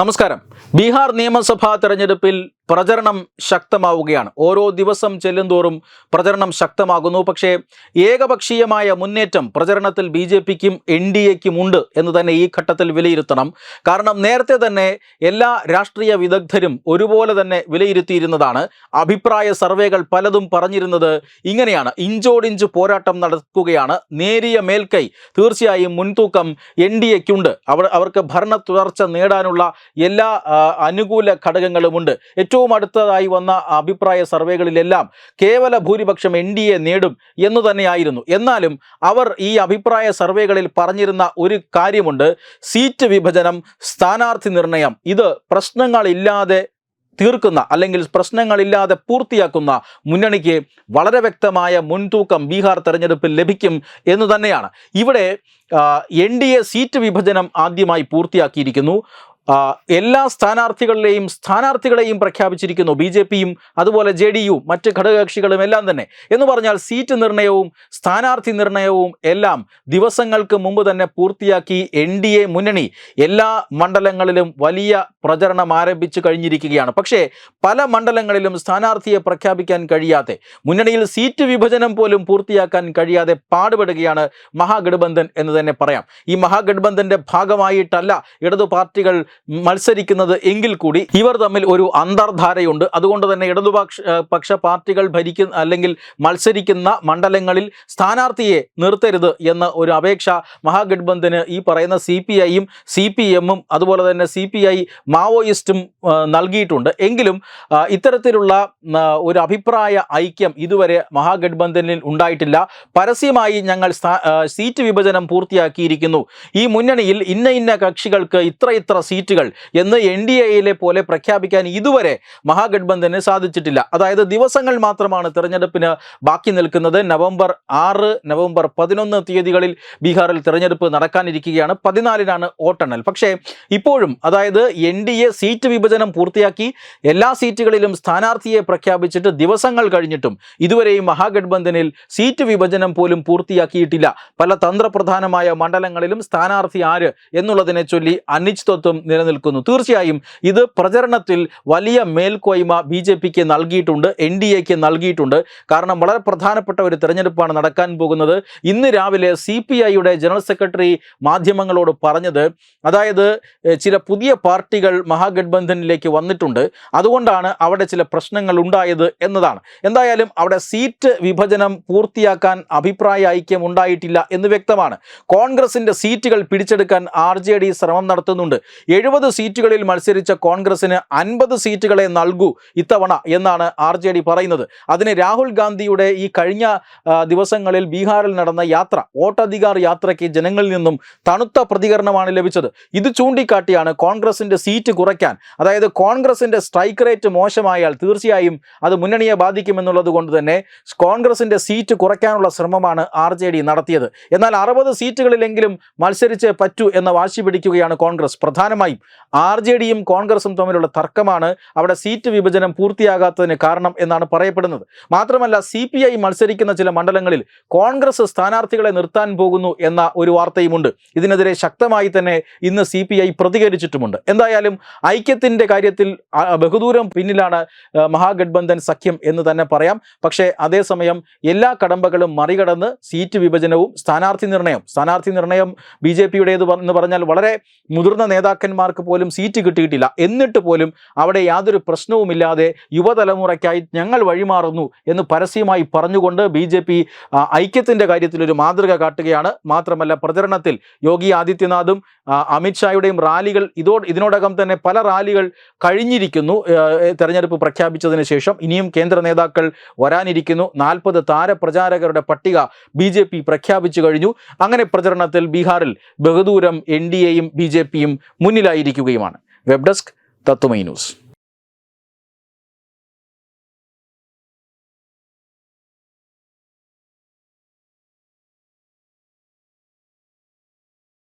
നമസ്കാരം. ബീഹാർ നിയമസഭാ തെരഞ്ഞെടുപ്പിൽ പ്രചരണം ശക്തമാവുകയാണ്. ഓരോ ദിവസം ചെല്ലുന്തോറും പ്രചരണം ശക്തമാകുന്നു. പക്ഷേ ഏകപക്ഷീയമായ മുന്നേറ്റം പ്രചരണത്തിൽ ബി ജെ പിക്കും എൻ ഡി എക്കും ഉണ്ട് എന്ന് തന്നെ ഈ ഘട്ടത്തിൽ വിലയിരുത്തണം. കാരണം നേരത്തെ തന്നെ എല്ലാ രാഷ്ട്രീയ വിദഗ്ധരും ഒരുപോലെ തന്നെ വിലയിരുത്തിയിരുന്നതാണ്. അഭിപ്രായ സർവേകൾ പലതും പറഞ്ഞിരുന്നത് ഇങ്ങനെയാണ്. ഇഞ്ചോടിഞ്ച് പോരാട്ടം നടക്കുകയാണ്. നേരിയ മേൽക്കൈ തീർച്ചയായും മുൻതൂക്കം എൻ ഡി എക്കുണ്ട്. അവർ അവർക്ക് ഭരണ തുടർച്ച നേടാനുള്ള എല്ലാ അനുകൂല ഘടകങ്ങളുമുണ്ട്. ഏറ്റവും അടുത്തതായി വന്ന അഭിപ്രായ സർവേകളിലെല്ലാം കേവല ഭൂരിപക്ഷം എൻ ഡി എ നേടും എന്ന് തന്നെയായിരുന്നു. എന്നാലും അവർ ഈ അഭിപ്രായ സർവേകളിൽ പറഞ്ഞിരുന്ന ഒരു കാര്യമുണ്ട്. സീറ്റ് വിഭജനം സ്ഥാനാർത്ഥി നിർണയം ഇത് പ്രശ്നങ്ങളില്ലാതെ തീർക്കുന്ന അല്ലെങ്കിൽ പ്രശ്നങ്ങളില്ലാതെ പൂർത്തിയാക്കുന്ന മുന്നണിക്ക് വളരെ വ്യക്തമായ മുൻതൂക്കം ബീഹാർ തെരഞ്ഞെടുപ്പിൽ ലഭിക്കും എന്ന് തന്നെയാണ്. ഇവിടെ എൻ സീറ്റ് വിഭജനം ആദ്യമായി പൂർത്തിയാക്കിയിരിക്കുന്നു. എല്ലാ സ്ഥാനാർത്ഥികളിലെയും സ്ഥാനാർത്ഥികളെയും പ്രഖ്യാപിച്ചിരിക്കുന്നു. ബി ജെ പിയും അതുപോലെ ജെ ഡി യു മറ്റ് ഘടകകക്ഷികളും എല്ലാം തന്നെ. എന്ന് പറഞ്ഞാൽ സീറ്റ് നിർണയവും സ്ഥാനാർത്ഥി നിർണയവും എല്ലാം ദിവസങ്ങൾക്ക് മുമ്പ് തന്നെ പൂർത്തിയാക്കി എൻ ഡി എ മുന്നണി എല്ലാ മണ്ഡലങ്ങളിലും വലിയ പ്രചരണം ആരംഭിച്ചു കഴിഞ്ഞിരിക്കുകയാണ്. പക്ഷേ പല മണ്ഡലങ്ങളിലും സ്ഥാനാർത്ഥിയെ പ്രഖ്യാപിക്കാൻ കഴിയാതെ മുന്നണിയിൽ സീറ്റ് വിഭജനം പോലും പൂർത്തിയാക്കാൻ കഴിയാതെ പാടുപെടുകയാണ് മഹാഗഠബന്ധൻ എന്ന് തന്നെ പറയാം. ഈ മഹാഗഡ്ബന്ധന്റെ ഭാഗമായിട്ടല്ല ഇടതു പാർട്ടികൾ മത്സരിക്കുന്നത് എങ്കിൽ കൂടി ഇവർ തമ്മിൽ ഒരു അന്തർധാരയുണ്ട്. അതുകൊണ്ട് തന്നെ ഇടതുപക്ഷ പക്ഷ പാർട്ടികൾ ഭരിക്കുന്ന അല്ലെങ്കിൽ മത്സരിക്കുന്ന മണ്ഡലങ്ങളിൽ സ്ഥാനാർത്ഥിയെ നിർത്തരുത് എന്ന ഒരു അപേക്ഷ മഹാഗഠബന്ധന് ഈ പറയുന്ന സി പി ഐയും സി പി എമ്മും അതുപോലെ തന്നെ സി പി ഐ മാവോയിസ്റ്റും നൽകിയിട്ടുണ്ട്. എങ്കിലും ഇത്തരത്തിലുള്ള ഒരു അഭിപ്രായ ഐക്യം ഇതുവരെ മഹാഗഠബന്ധനിൽ ഉണ്ടായിട്ടില്ല. പരസ്യമായി ഞങ്ങൾ സീറ്റ് വിഭജനം പൂർത്തിയാക്കിയിരിക്കുന്നു. ഈ മുന്നണിയിൽ ഇന്ന ഇന്ന കക്ഷികൾക്ക് ഇത്ര ഇത്ര സീറ്റുകൾ എന്ന് എൻ ഡി എയിലെ പോലെ പ്രഖ്യാപിക്കാൻ ഇതുവരെ മഹാഗഠബന്ധന് സാധിച്ചിട്ടില്ല. അതായത് ദിവസങ്ങൾ മാത്രമാണ് തെരഞ്ഞെടുപ്പിന് ബാക്കി നിൽക്കുന്നത്. നവംബർ ആറ് നവംബർ പതിനൊന്ന് തീയതികളിൽ ബീഹാറിൽ തെരഞ്ഞെടുപ്പ് നടക്കാനിരിക്കുകയാണ്. പതിനാലിനാണ് വോട്ടെണ്ണൽ. പക്ഷേ ഇപ്പോഴും അതായത് എൻ ഡി എ സീറ്റ് വിഭജനം പൂർത്തിയാക്കി എല്ലാ സീറ്റുകളിലും സ്ഥാനാർത്ഥിയെ പ്രഖ്യാപിച്ചിട്ട് ദിവസങ്ങൾ കഴിഞ്ഞിട്ടും ഇതുവരെയും മഹാഗഠബന്ധനിൽ സീറ്റ് വിഭജനം പോലും പൂർത്തിയാക്കിയിട്ടില്ല. പല തന്ത്രപ്രധാനമായ മണ്ഡലങ്ങളിലും സ്ഥാനാർത്ഥി ആര് എന്നുള്ളതിനെ ചൊല്ലി അനിശ്ചിതത്വം നിലനിൽക്കുന്നു. തീർച്ചയായും ഇത് പ്രചരണത്തിൽ വലിയ മേൽക്കോയ്മ ബി ജെ പിക്ക് നൽകിയിട്ടുണ്ട് എൻ ഡി എക്ക് നൽകിയിട്ടുണ്ട്. കാരണം വളരെ പ്രധാനപ്പെട്ട ഒരു തെരഞ്ഞെടുപ്പാണ് നടക്കാൻ പോകുന്നത്. ഇന്ന് രാവിലെ സി പി ഐയുടെ ജനറൽ സെക്രട്ടറി മാധ്യമങ്ങളോട് പറഞ്ഞത് അതായത് ചില പുതിയ പാർട്ടികൾ മഹാഗഡ്ബന്ധനിലേക്ക് വന്നിട്ടുണ്ട്. അതുകൊണ്ടാണ് അവിടെ ചില പ്രശ്നങ്ങൾ ഉണ്ടായത് എന്നതാണ്. എന്തായാലും അവിടെ സീറ്റ് വിഭജനം പൂർത്തിയാക്കാൻ അഭിപ്രായ ഐക്യം ഉണ്ടായിട്ടില്ല എന്ന് വ്യക്തമാണ്. കോൺഗ്രസിന്റെ സീറ്റുകൾ പിടിച്ചെടുക്കാൻ ആർ ശ്രമം നടത്തുന്നുണ്ട്. എഴുപത് സീറ്റുകളിൽ മത്സരിച്ച കോൺഗ്രസിന് അൻപത് സീറ്റുകളെ നൽകൂ ഇത്തവണ എന്നാണ് ആർ ജെ ഡി പറയുന്നത്. അതിന് രാഹുൽ ഗാന്ധിയുടെ ഈ കഴിഞ്ഞ ദിവസങ്ങളിൽ ബീഹാറിൽ നടന്ന യാത്ര വോട്ടധികാർ യാത്രയ്ക്ക് ജനങ്ങളിൽ നിന്നും തണുത്ത പ്രതികരണമാണ് ലഭിച്ചത്. ഇത് ചൂണ്ടിക്കാട്ടിയാണ് കോൺഗ്രസിന്റെ സീറ്റ് കുറയ്ക്കാൻ. അതായത് കോൺഗ്രസിന്റെ സ്ട്രൈക്ക് റേറ്റ് മോശമായാൽ തീർച്ചയായും അത് മുന്നണിയെ ബാധിക്കുമെന്നുള്ളത് കൊണ്ട് തന്നെ കോൺഗ്രസിന്റെ സീറ്റ് കുറയ്ക്കാനുള്ള ശ്രമമാണ് ആർ ജെ ഡി നടത്തിയത്. എന്നാൽ അറുപത് സീറ്റുകളിലെങ്കിലും മത്സരിച്ചേ പറ്റൂ എന്ന വാശി പിടിക്കുകയാണ് കോൺഗ്രസ് പ്രധാനമായും. ആർ ജെ ഡിയും കോൺഗ്രസും തമ്മിലുള്ള തർക്കമാണ് അവിടെ സീറ്റ് വിഭജനം പൂർത്തിയാകാത്തതിന് കാരണം എന്നാണ് പറയപ്പെടുന്നത്. മാത്രമല്ല സി പി ഐ മത്സരിക്കുന്ന ചില മണ്ഡലങ്ങളിൽ കോൺഗ്രസ് സ്ഥാനാർത്ഥികളെ നിർത്താൻ പോകുന്നു എന്ന ഒരു വാർത്തയുമുണ്ട്. ഇതിനെതിരെ ശക്തമായി തന്നെ ഇന്ന് സി പി ഐ പ്രതികരിച്ചിട്ടുമുണ്ട്. എന്തായാലും ഐക്യത്തിന്റെ കാര്യത്തിൽ ബഹുദൂരം പിന്നിലാണ് മഹാഗഡ്ബന്ധൻ സഖ്യം എന്ന് തന്നെ പറയാം. പക്ഷേ അതേസമയം എല്ലാ കടമ്പകളും മറികടന്ന് സീറ്റ് വിഭജനവും സ്ഥാനാർത്ഥി നിർണയം സ്ഥാനാർത്ഥി നിർണയം ബി ജെ പിയുടേത് എന്ന് പറഞ്ഞാൽ വളരെ മുതിർന്ന നേതാക്കന്മാർക്ക് പോലും സീറ്റ് കിട്ടിയിട്ടില്ല. എന്നിട്ട് പോലും അവിടെ യാതൊരു പ്രശ്നവുമില്ലാതെ യുവതലമുറയ്ക്കായി ഞങ്ങൾ വഴിമാറുന്നു എന്ന് പരസ്യമായി പറഞ്ഞുകൊണ്ട് ബി ജെ പി ഐക്യത്തിന്റെ കാര്യത്തിൽ ഒരു മാതൃക കാട്ടുകയാണ്. മാത്രമല്ല പ്രചരണത്തിൽ യോഗി ആദിത്യനാഥും അമിത്ഷായുടെയും റാലികൾ ഇതോ ഇതിനോടകം തന്നെ പല റാലികൾ കഴിഞ്ഞിരിക്കുന്നു തെരഞ്ഞെടുപ്പ് പ്രഖ്യാപിച്ചതിന് ശേഷം. ഇനിയും കേന്ദ്ര നേതാക്കൾ വരാനിരിക്കുന്നു. നാൽപ്പത് താരപ്രചാരകരുടെ പട്ടിക ബി ജെ പി പ്രഖ്യാപിച്ചു കഴിഞ്ഞു. അങ്ങനെ പ്രചരണത്തിൽ ബീഹാറിൽ ബഹുദൂരം എൻ ഡി എയും ബി ജെ പിയും മുന്നിലായിരിക്കുകയുമാണ് വെബ് ഡെസ്ക് തത്വമൈ ന്യൂസ്